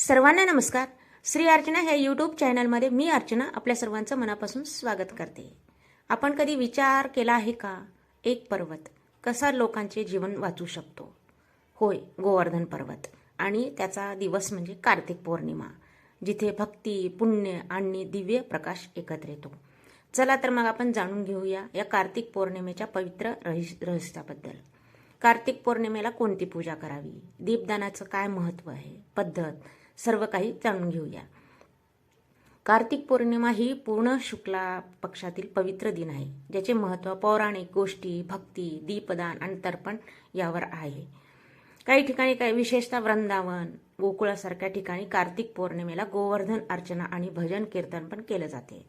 सर्वांना नमस्कार. श्री अर्चना ह्या यूट्यूब चॅनलमध्ये मी अर्चना आपल्या सर्वांचं मनापासून स्वागत करते. आपण कधी विचार केला आहे का? एक पर्वत. कसा लोकांचे जीवन वाचू शकतो? होय गोवर्धन पर्वत. आणि त्याचा दिवस म्हणजे कार्तिक पौर्णिमा जिथे भक्ती पुण्य आणि दिव्य प्रकाश एकत्र येतो. चला तर मग आपण जाणून घेऊया या कार्तिक पौर्णिमेच्या पवित्र रहस्याबद्दल. कार्तिक पौर्णिमेला कोणती पूजा करावी? दीपदानाचं काय महत्त्व आहे? पद्धत सर्व काही जाणून घेऊया. कार्तिक पौर्णिमा ही पूर्ण शुक्ला पक्षातील पवित्र दिन आहे ज्याचे महत्त्व पौराणिक गोष्टी भक्ती दीपदान आणि तर्पण यावर आहे. काही ठिकाणी काही विशेषतः वृंदावन गोकुळासारख्या ठिकाणी कार्तिक पौर्णिमेला गोवर्धन अर्चना आणि भजन कीर्तन पण केलं जाते.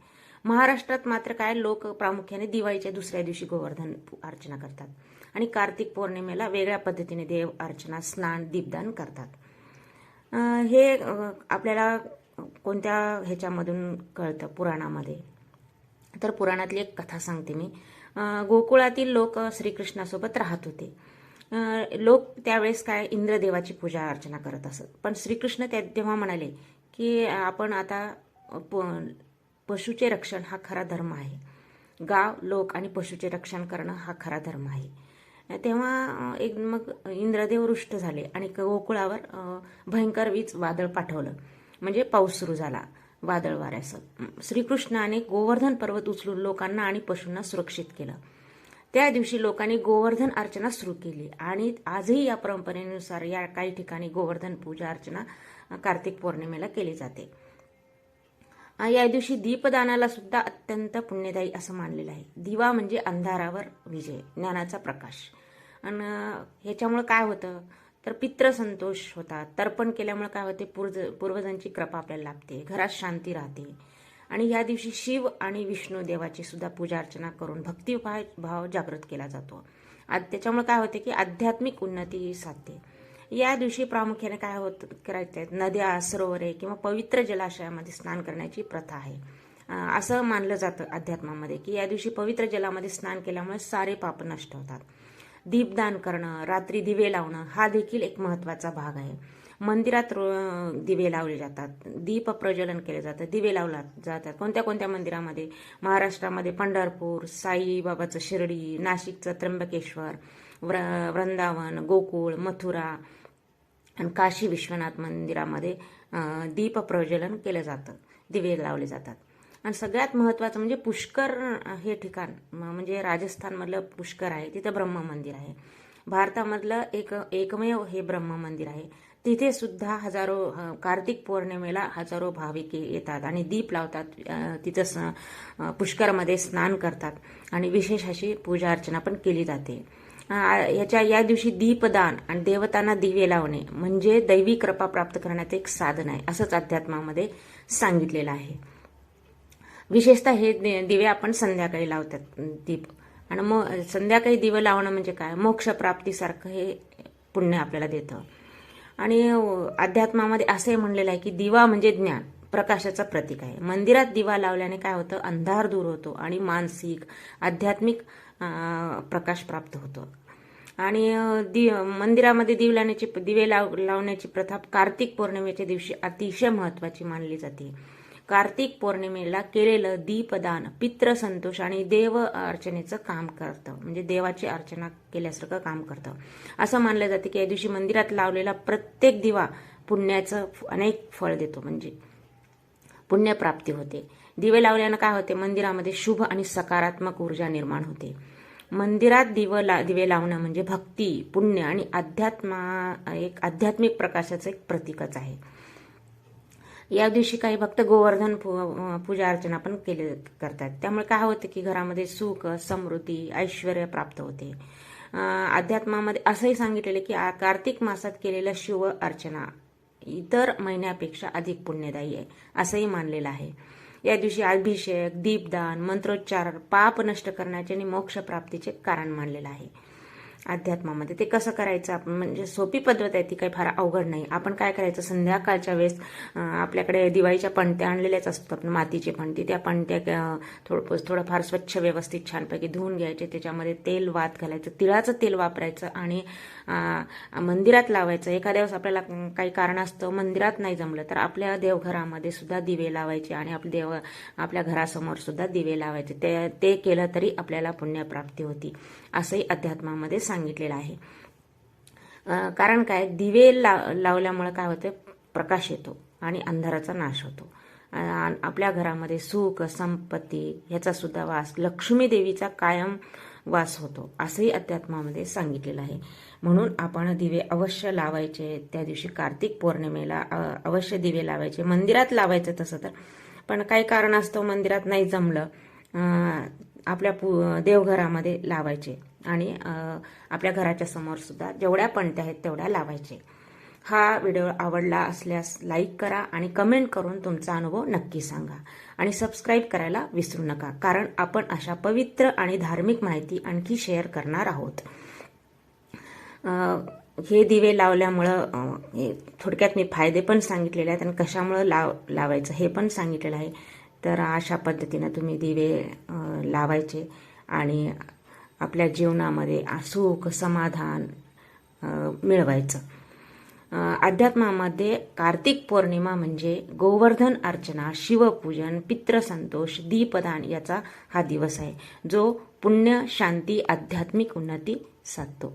महाराष्ट्रात मात्र काय लोक प्रामुख्याने दिवाळीच्या दुसऱ्या दिवशी गोवर्धन अर्चना करतात आणि कार्तिक पौर्णिमेला वेगळ्या पद्धतीने देव अर्चना स्नान दीपदान करतात. हे आपल्याला कोणत्या ह्याच्यामधून कळतं? पुराणामध्ये. तर पुराणातली एक कथा सांगते मी. गोकुळातील लोक श्रीकृष्णासोबत राहत होते. लोक त्यावेळेस काय इंद्रदेवाची पूजा अर्चना करत असत. पण श्रीकृष्ण त्या तेव्हा म्हणाले की आपण आता प- पशुचे रक्षण हा खरा धर्म आहे. गाव लोक आणि पशुचे रक्षण करणं हा खरा धर्म आहे. तेव्हा एक मग इंद्रदेव रुष्ट झाले आणि गोकुळावर भयंकर वीज वादळ पाठवलं. म्हणजे पाऊस सुरू झाला वादळ वाऱ्याचं श्रीकृष्णाने गोवर्धन पर्वत उचलून लोकांना आणि पशूंना सुरक्षित केलं. त्या दिवशी लोकांनी गोवर्धन अर्चना सुरू केली आणि आजही या परंपरेनुसार या काही ठिकाणी गोवर्धन पूजा अर्चना कार्तिक पौर्णिमेला केली जाते. या दिवशी दीपदानाला सुद्धा अत्यंत पुण्यदायी असं मानलेलं आहे. दिवा म्हणजे अंधारावर विजय ज्ञानाचा प्रकाश. आणि ह्याच्यामुळं काय होतं? तर पित्रसंतोष होतात. तर्पण केल्यामुळे काय होते? पूर्ज पूर्वजांची कृपा आपल्याला लाभते. घरात शांती राहते. आणि या दिवशी शिव आणि विष्णू देवाची सुद्धा पूजा अर्चना करून भक्तिभाव भाव जागृत केला जातो. आ- त्याच्यामुळे काय होते की आध्यात्मिक उन्नती साधते. या दिवशी प्रामुख्याने काय होत करायचं आहे नद्या सरोवरे किंवा पवित्र जलाशयामध्ये स्नान करण्याची प्रथा आहे. असं मानलं जातं अध्यात्मामध्ये की या दिवशी पवित्र जलामध्ये स्नान केल्यामुळे सारे पाप नष्ट होतात. दीपदान करणं रात्री दिवे लावणं हा देखील एक महत्त्वाचा भाग आहे. मंदिरात रो- दिवे लावले जातात. दीप प्रज्वलन केले जातं. दिवे लावला जातात. कोणत्या कोणत्या मंदिरामध्ये? महाराष्ट्रामध्ये पंढरपूर साईबाबाचं शिर्डी नाशिकचं त्र्यंबकेश्वर व्र वृंदावन गोकुळ मथुरा आणि काशी विश्वनाथ मंदिरामध्ये दीप प्रज्वलन केलं जातं. दिवे लावले जातात. आणि सगळ्यात महत्त्वाचं म्हणजे पुष्कर हे ठिकाण म- म्हणजे राजस्थानमधलं पुष्कर आहे तिथं ब्रह्म मंदिर आहे. भारतामधलं एक एकमेव हे ब्रह्म मंदिर आहे. तिथे सुद्धा हजारो कार्तिक पौर्णिमेला हजारो भाविक येतात आणि दीप लावतात तिथं स पुष्करमध्ये स्नान करतात. आणि विशेष अशी पूजा अर्चना पण केली जाते. याच्या या दिवशी दीपदान आणि देवतांना दिवे लावणे म्हणजे दैवी कृपा प्राप्त करण्याचं एक साधन आहे असंच अध्यात्मामध्ये सांगितलेलं आहे. विशेषतः हे दि- दिवे आपण संध्याकाळी लावतात दीप. आणि मग संध्याकाळी दिवे लावणं म्हणजे काय? मोक्षप्राप्तीसारखं हे पुण्य आपल्याला देतं. आणि अध्यात्मामध्ये असंही म्हणलेलं आहे की दिवा म्हणजे ज्ञान. प्रकाशाचं प्रतीक आहे. मंदिरात दिवा लावल्याने काय होतं? अंधार दूर होतो आणि मानसिक आध्यात्मिक प्रकाश प्राप्त होतो. आणि दि मंदिरामध्ये दिव लावण्याची दिवे लाव लावण्याची प्रथा कार्तिक पौर्णिमेच्या दिवशी अतिशय महत्त्वाची मानली जाते. कार्तिक पौर्णिमेला केलेलं दीपदान पित्रसंतोष आणि देव अर्चनेचं काम करतं. म्हणजे देवाची अर्चना केल्यासारखं काम करतं. असं मानलं जातं की या दिवशी मंदिरात लावलेला प्रत्येक दिवा पुण्याचं अनेक फळ देतो. म्हणजे पुण्यप्राप्ती होते. दिवे लावल्यानं काय होते? मंदिरामध्ये शुभ आणि सकारात्मक ऊर्जा निर्माण होते. मंदिरात दिव ला दिवे लावणं म्हणजे भक्ती पुण्य आणि अध्यात्मा एक आध्यात्मिक प्रकाशाचं एक प्रतीकच आहे. या दिवशी काही भक्त गोवर्धन पूजा अर्चना पण केले करतात. त्यामुळे काय होतं की घरामध्ये सुख समृद्धी ऐश्वर प्राप्त होते. अध्यात्मामध्ये असंही सांगितलेलं की कार्तिक मासात केलेलं शिव अर्चना इतर महिन्यापेक्षा अधिक पुण्यदायी आहे असंही मानलेलं आहे. या दिवशी अभिषेक दीपदान मंत्रोच्चार पाप नष्ट करण्याचे आणि मोक्षप्राप्तीचे कारण मानलेलं आहे. अध्यात्मामध्ये. ते कसं करायचं आपण? म्हणजे सोपी पद्धत आहे ती काही फार अवघड नाही. आपण काय करायचं? संध्याकाळच्या वेळेस आपल्याकडे दिवाळीच्या पणत्या आणलेल्याच असतात आपण मातीची पणती. त्या पणत्या थोडं थोडंफार स्वच्छ व्यवस्थित छानपैकी धुवून घ्यायचे. त्याच्यामध्ये तेल वात घालायचं. तिळाचं तेल वापरायचं आणि मंदिरात लावायचं. एखाद्या वेळेस आपल्याला काही कारणास्तव मंदिरात नाही जमलं तर आपल्या देवघरामध्ये सुद्धा दिवे लावायचे आणि आपल्या देव आपल्या घरासमोर सुद्धा दिवे लावायचे. ते ते केलं तरी आपल्याला पुण्यप्राप्ती होती. असंही अध्यात्मामध्ये सांगितलेलं आहे. कारण काय? दिवे ला लावल्यामुळं काय होतं प्रकाश येतो आणि अंधाराचा नाश होतो. आपल्या घरामध्ये सुख संपत्ती ह्याचा सुद्धा वास लक्ष्मी देवीचा कायम वास होतो असंही अध्यात्मामध्ये सांगितलेलं आहे. म्हणून आपण दिवे अवश्य लावायचे. त्या दिवशी कार्तिक पौर्णिमेला अवश्य दिवे लावायचे. मंदिरात लावायचे तसं तर. पण काही कारणास्तव मंदिरात नाही जमलं. आपल्या पु देवघरामध्ये लावायचे. आणि आपल्या घराच्या समोर सुद्धा जेवढ्या पणत्या आहेत तेवढ्या लावायचे. हा व्हिडिओ आवडला असल्यास लाईक करा आणि कमेंट करून तुमचा अनुभव नक्की सांगा. आणि सबस्क्राईब करायला विसरू नका कारण आपण अशा पवित्र आणि धार्मिक माहिती आणखी शेअर करणार आहोत. हे दिवे लावल्यामुळं हे थोडक्यात मी फायदे पण सांगितलेले आहेत आणि कशामुळं लाव लावायचं हे पण सांगितलेलं आहे. तर अशा पद्धतीनं तुम्ही दिवे लावायचे आणि आपल्या जीवनामध्ये सुख समाधान मिळवायचं. अध्यात्मामध्ये कार्तिक पौर्णिमा म्हणजे गोवर्धन अर्चना शिवपूजन पितृसंतोष दीपदान याचा हा दिवस आहे जो पुण्य शांती आध्यात्मिक उन्नती साधतो.